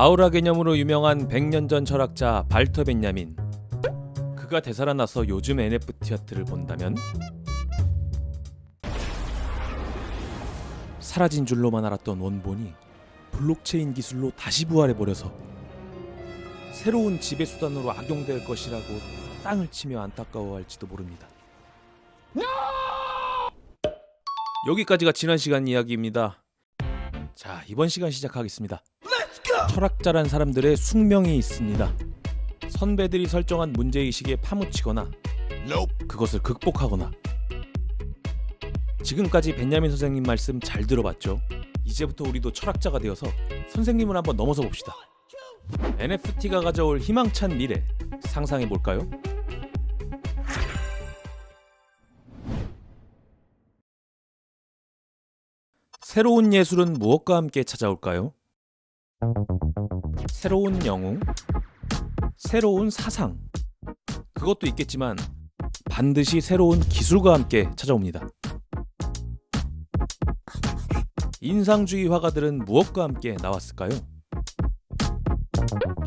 아우라 개념으로 유명한 100년 전 철학자 발터 벤야민. 그가 되살아나서 요즘 NFT 아트를 본다면 사라진 줄로만 알았던 원본이 블록체인 기술로 다시 부활해 버려서 새로운 지배 수단으로 악용될 것이라고 땅을 치며 안타까워할지도 모릅니다. 여기까지가 지난 시간 이야기입니다. 자, 이번 시간 시작하겠습니다. 철학자란 사람들의 숙명이 있습니다. 선배들이 설정한 문제의식에 파묻히거나 그것을 극복하거나 지금까지 벤야민 선생님 말씀 잘 들어봤죠? 이제부터 우리도 철학자가 되어서 선생님을 한번 넘어서 봅시다. NFT가 가져올 희망찬 미래 상상해 볼까요? 새로운 예술은 무엇과 함께 찾아올까요? 새로운 영웅, 새로운 사상. 그것도 있겠지만 반드시 새로운 기술과 함께 찾아옵니다. 인상주의 화가들은 무엇과 함께 나왔을까요?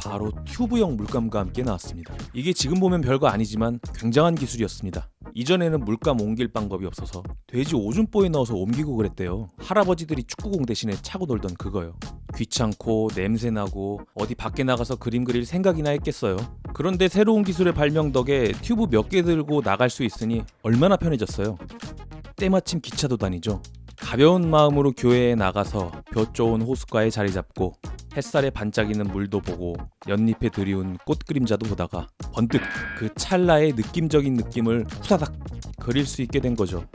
바로 튜브형 물감과 함께 나왔습니다. 이게 지금 보면 별거 아니지만 굉장한 기술이었습니다. 이전에는 물감 옮길 방법이 없어서 돼지 오줌보에 넣어서 옮기고 그랬대요. 할아버지들이 축구공 대신에 차고 놀던 그거요. 귀찮고 냄새나고 어디 밖에 나가서 그림 그릴 생각이나 했겠어요. 그런데 새로운 기술의 발명 덕에 튜브 몇 개 들고 나갈 수 있으니 얼마나 편해졌어요. 때마침 기차도 다니죠. 가벼운 마음으로 교회에 나가서 볕 좋은 호숫가에 자리 잡고 햇살에 반짝이는 물도 보고 연잎에 드리운 꽃 그림자도 보다가 번뜩 그 찰나의 느낌적인 느낌을 후다닥 그릴 수 있게 된 거죠.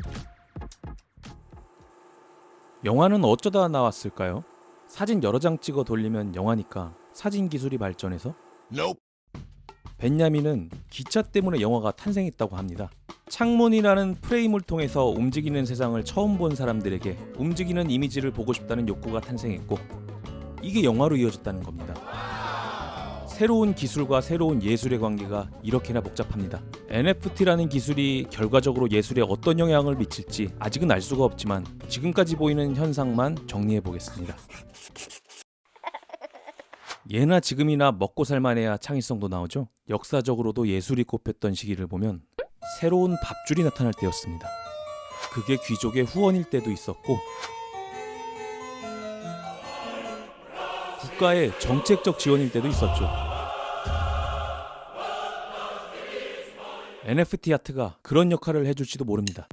영화는 어쩌다 나왔을까요? 사진 여러 장 찍어 돌리면 영화니까 사진 기술이 발전해서 벤야민은 기차 때문에 영화가 탄생했다고 합니다. 창문이라는 프레임을 통해서 움직이는 세상을 처음 본 사람들에게 움직이는 이미지를 보고 싶다는 욕구가 탄생했고 이게 영화로 이어졌다는 겁니다. 새로운 기술과 새로운 예술의 관계가 이렇게나 복잡합니다. NFT라는 기술이 결과적으로 예술에 어떤 영향을 미칠지 아직은 알 수가 없지만 지금까지 보이는 현상만 정리해 보겠습니다. 예나 지금이나 먹고 살만해야 창의성도 나오죠. 역사적으로도 예술이 꼽혔던 시기를 보면 새로운 밥줄이 나타날 때였습니다. 그게 귀족의 후원일 때도 있었고 국가의 정책적 지원일 때도 있었죠. NFT 아트가 그런 역할을 해줄지도 모릅니다.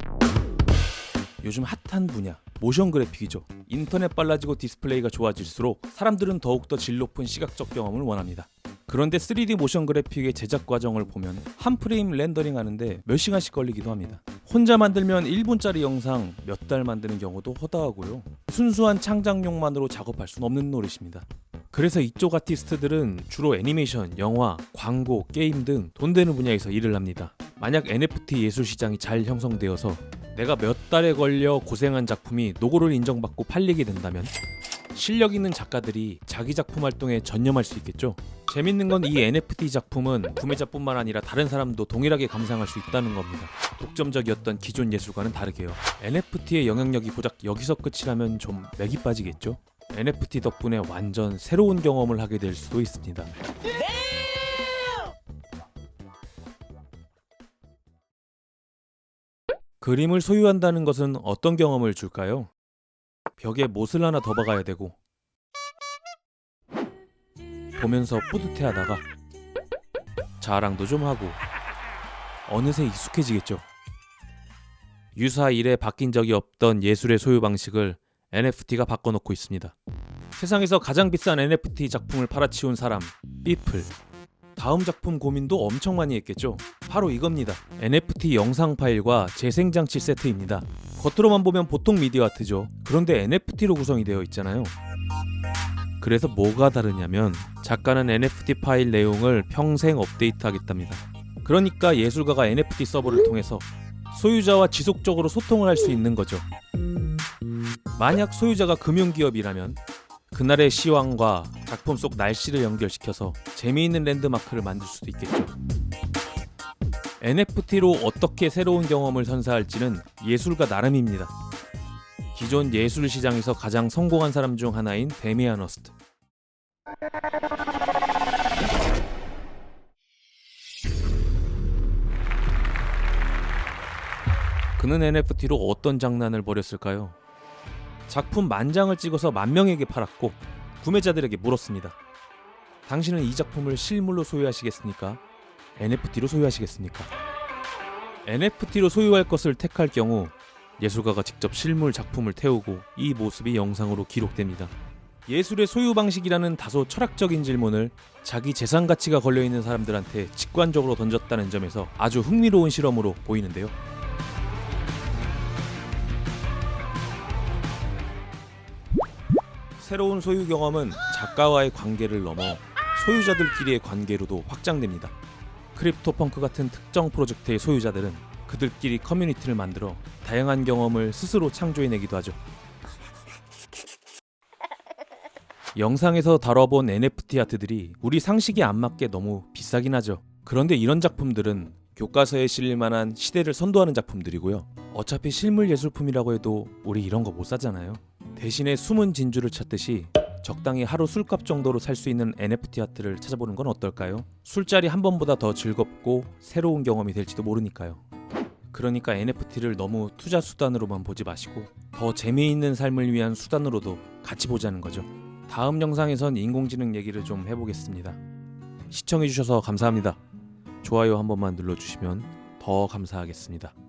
요즘 핫한 분야 모션 그래픽이죠. 인터넷 빨라지고 디스플레이가 좋아질수록 사람들은 더욱더 질 높은 시각적 경험을 원합니다. 그런데 3D 모션 그래픽의 제작 과정을 보면 한 프레임 렌더링 하는데 몇 시간씩 걸리기도 합니다. 혼자 만들면 1분짜리 영상 몇 달 만드는 경우도 허다하고요. 순수한 창작용만으로 작업할 수는 없는 노릇입니다. 그래서 이쪽 아티스트들은 주로 애니메이션, 영화, 광고, 게임 등 돈 되는 분야에서 일을 합니다. 만약 NFT 예술 시장이 잘 형성되어서 내가 몇 달에 걸려 고생한 작품이 노고를 인정받고 팔리게 된다면 실력 있는 작가들이 자기 작품 활동에 전념할 수 있겠죠. 재밌는 건 이 NFT 작품은 구매자뿐만 아니라 다른 사람도 동일하게 감상할 수 있다는 겁니다. 독점적이었던 기존 예술과는 다르게요. NFT의 영향력이 고작 여기서 끝이라면 좀 맥이 빠지겠죠. NFT 덕분에 완전 새로운 경험을 하게 될 수도 있습니다. 그림을 소유한다는 것은 어떤 경험을 줄까요? 벽에 못을 하나 더 박아야 되고 보면서 뿌듯해하다가 자랑도 좀 하고 어느새 익숙해지겠죠. 유사 일에 바뀐 적이 없던 예술의 소유 방식을 NFT가 바꿔놓고 있습니다. 세상에서 가장 비싼 NFT 작품을 팔아치운 사람 삐플 다음 작품 고민도 엄청 많이 했겠죠. 바로 이겁니다. NFT 영상 파일과 재생장치 세트입니다. 겉으로만 보면 보통 미디어 아트죠. 그런데 NFT로 구성이 되어 있잖아요. 그래서 뭐가 다르냐면 작가는 NFT 파일 내용을 평생 업데이트하겠답니다. 그러니까 예술가가 NFT 서버를 통해서 소유자와 지속적으로 소통을 할 수 있는 거죠. 만약 소유자가 금융기업이라면 그날의 시황과 작품 속 날씨를 연결시켜서 재미있는 랜드마크를 만들 수도 있겠죠. NFT로 어떻게 새로운 경험을 선사할지는 예술가 나름입니다. 기존 예술 시장에서 가장 성공한 사람 중 하나인 데미안 허스트. 그는 NFT로 어떤 장난을 벌였을까요? 작품 만 장을 찍어서 만 명에게 팔았고 구매자들에게 물었습니다. 당신은 이 작품을 실물로 소유하시겠습니까? NFT로 소유하시겠습니까? NFT로 소유할 것을 택할 경우 예술가가 직접 실물 작품을 태우고 이 모습이 영상으로 기록됩니다. 예술의 소유 방식이라는 다소 철학적인 질문을 자기 재산 가치가 걸려 있는 사람들한테 직관적으로 던졌다는 점에서 아주 흥미로운 실험으로 보이는데요. 새로운 소유 경험은 작가와의 관계를 넘어 소유자들끼리의 관계로도 확장됩니다. 크립토펑크 같은 특정 프로젝트의 소유자들은 그들끼리 커뮤니티를 만들어 다양한 경험을 스스로 창조해내기도 하죠. 영상에서 다뤄본 NFT 아트들이 우리 상식에 안 맞게 너무 비싸긴 하죠. 그런데 이런 작품들은 교과서에 실릴 만한 시대를 선도하는 작품들이고요. 어차피 실물 예술품이라고 해도 우리 이런 거 못 사잖아요. 대신에 숨은 진주를 찾듯이 적당히 하루 술값 정도로 살 수 있는 NFT 아트를 찾아보는 건 어떨까요? 술자리 한 번보다 더 즐겁고 새로운 경험이 될지도 모르니까요. 그러니까 NFT를 너무 투자 수단으로만 보지 마시고 더 재미있는 삶을 위한 수단으로도 같이 보자는 거죠. 다음 영상에선 인공지능 얘기를 좀 해보겠습니다. 시청해주셔서 감사합니다. 좋아요 한 번만 눌러주시면 더 감사하겠습니다.